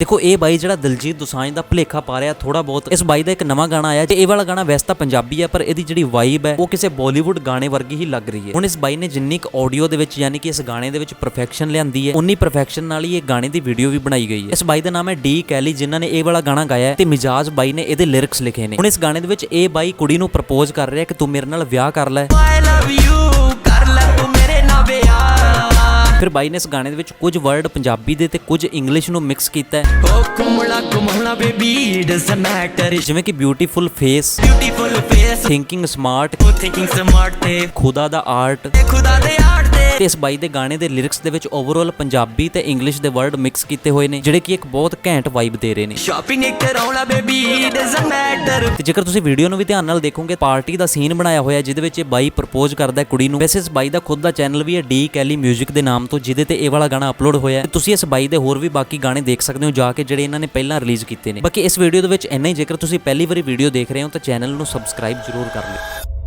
ਦੇਖੋ, ਇਹ ਬਾਈ ਜਿਹੜਾ ਦਿਲਜੀਤ ਦੋਸਾਂਝ ਦਾ ਭਲੇਖਾ ਪਾ ਰਿਹਾ ਥੋੜਾ ਬਹੁਤ, ਇਸ ਬਾਈ ਦਾ ਇੱਕ ਨਵਾਂ ਗਾਣਾ ਆਇਆ, ਤੇ ਇਹ ਵਾਲਾ ਗਾਣਾ ਵੈਸੇ ਤਾਂ ਪੰਜਾਬੀ ਹੈ ਪਰ ਇਹਦੀ ਜਿਹੜੀ ਵਾਈਬ ਹੈ, ਉਹ ਕਿਸੇ ਬਾਲੀਵੁੱਡ ਗਾਣੇ ਵਰਗੀ ਹੀ ਲੱਗ ਰਹੀ ਹੈ। ਹੁਣ ਇਸ ਬਾਈ ਨੇ ਜਿੰਨੀ ਕੁ ਆਡੀਓ ਦੇ ਵਿੱਚ, ਯਾਨੀ ਕਿ ਇਸ ਗਾਣੇ ਦੇ ਵਿੱਚ ਪਰਫੈਕਸ਼ਨ ਲਿਆਂਦੀ ਹੈ ਉਨੀ ਪਰਫੈਕਸ਼ਨ ਨਾਲ ਹੀ ਇਹ ਗਾਣੇ ਦੀ ਵੀਡੀਓ ਵੀ ਬਣਾਈ ਗਈ ਹੈ। ਇਸ ਬਾਈ ਦਾ ਨਾਮ ਹੈ ਡੀ ਕੈਲੀ ਜਿਨ੍ਹਾਂ ਨੇ ਇਹ ਵਾਲਾ ਗਾਣਾ ਗਾਇਆ ਹੈ, ਤੇ ਮਿਜਾਜ ਬਾਈ ਨੇ ਇਹਦੇ ਲਿਰਿਕਸ ਲਿਖੇ ਨੇ। ਹੁਣ ਇਸ ਗਾਣੇ ਦੇ ਵਿੱਚ ਇਹ ਬਾਈ ਕੁੜੀ ਨੂੰ ਪ੍ਰਪੋਜ਼ ਕਰ ਰਿਹਾ ਕਿ ਤੂੰ ਮੇਰੇ ਨਾਲ ਵਿਆਹ ਕਰ ਲੈ। I love you ਫਿਰ ਬਾਈ ਨੇ ਇਸ ਗਾਣੇ ਦੇ ਵਿੱਚ ਕੁਝ ਵਰਡ ਪੰਜਾਬੀ ਦੇ ਤੇ ਕੁਝ ਇੰਗਲਿਸ਼ ਨੂੰ ਮਿਕਸ ਕੀਤਾ ਹੈ। ਓ ਕੁਮਲਾ ਕੁਮਲਾ ਬੇਬੀ ਡਸ ਮੈਟਰ ਜਿਵੇਂ ਕਿ beautiful face beautiful face thinking smart thinking smart ਤੇ। ਖੁਦਾ ਦਾ ਆਰਟ ਖੁਦਾ ਦੇ ਤੇ ਇਸ ਬਾਈ ਦੇ ਗਾਣੇ ਦੇ ਲਿਰਿਕਸ ਦੇ ਵਿੱਚ ਓਵਰਆਲ ਪੰਜਾਬੀ ਤੇ ਇੰਗਲਿਸ਼ ਦੇ ਵਰਡ ਮਿਕਸ ਕੀਤੇ ਹੋਏ ਨੇ ਜਿਹੜੇ ਕਿ ਇੱਕ ਬਹੁਤ ਘੈਂਟ ਵਾਈਬ ਦੇ ਰਹੇ ਨੇ। ਸ਼ਾਪਿੰਗ ਕਰਾਉਣਾ ਬੇਬੀ ਡਸ ਮੈਟਰ ਤੇ ਜੇਕਰ ਤੁਸੀਂ ਵੀਡੀਓ ਨੂੰ ਵੀ ਧਿਆਨ ਨਾਲ ਦੇਖੋਗੇ ਪਾਰਟੀ ਦਾ ਸੀਨ ਬਣਾਇਆ ਹੋਇਆ ਜਿਹਦੇ ਵਿੱਚ ਇਹ ਬਾਈ ਪ੍ਰਪੋਜ਼ ਕਰਦਾ ਹੈ ਕੁੜੀ ਨੂੰ। ਵੈਸੇ ਇਸ ਬਾਈ ਦਾ ਖੁਦ ਦਾ ਚੈਨਲ ਵੀ ਹੈ ਡੀ ਕੈਲੀ 뮤직 ਦੇ ਨਾਮ ਤੋਂ ਜਿਹਦੇ ਤੇ ਇਹ ਵਾਲਾ ਗਾਣਾ ਅਪਲੋਡ ਹੋਇਆ ਹੈ। ਤੁਸੀਂ ਇਸ ਬਾਈ ਦੇ ਹੋਰ ਵੀ ਬਾਕੀ ਗਾਣੇ ਦੇਖ ਸਕਦੇ ਹੋ ਜਾ ਕੇ ਜਿਹੜੇ ਇਹਨਾਂ ਨੇ ਪਹਿਲਾਂ ਰਿਲੀਜ਼ ਕੀਤੇ ਨੇ। ਬਾਕੀ ਇਸ ਵੀਡੀਓ ਦੇ ਵਿੱਚ ਇੰਨਾ ਹੀ ਜੇਕਰ ਤੁਸੀਂ ਪਹਿਲੀ ਵਾਰੀ ਵੀਡੀਓ ਦੇਖ ਰਹੇ ਹੋ ਤਾਂ ਚੈਨਲ ਨੂੰ ਸਬਸਕ੍ਰਾਈਬ ਜ਼ਰੂਰ ਕਰ ਲਿਓ।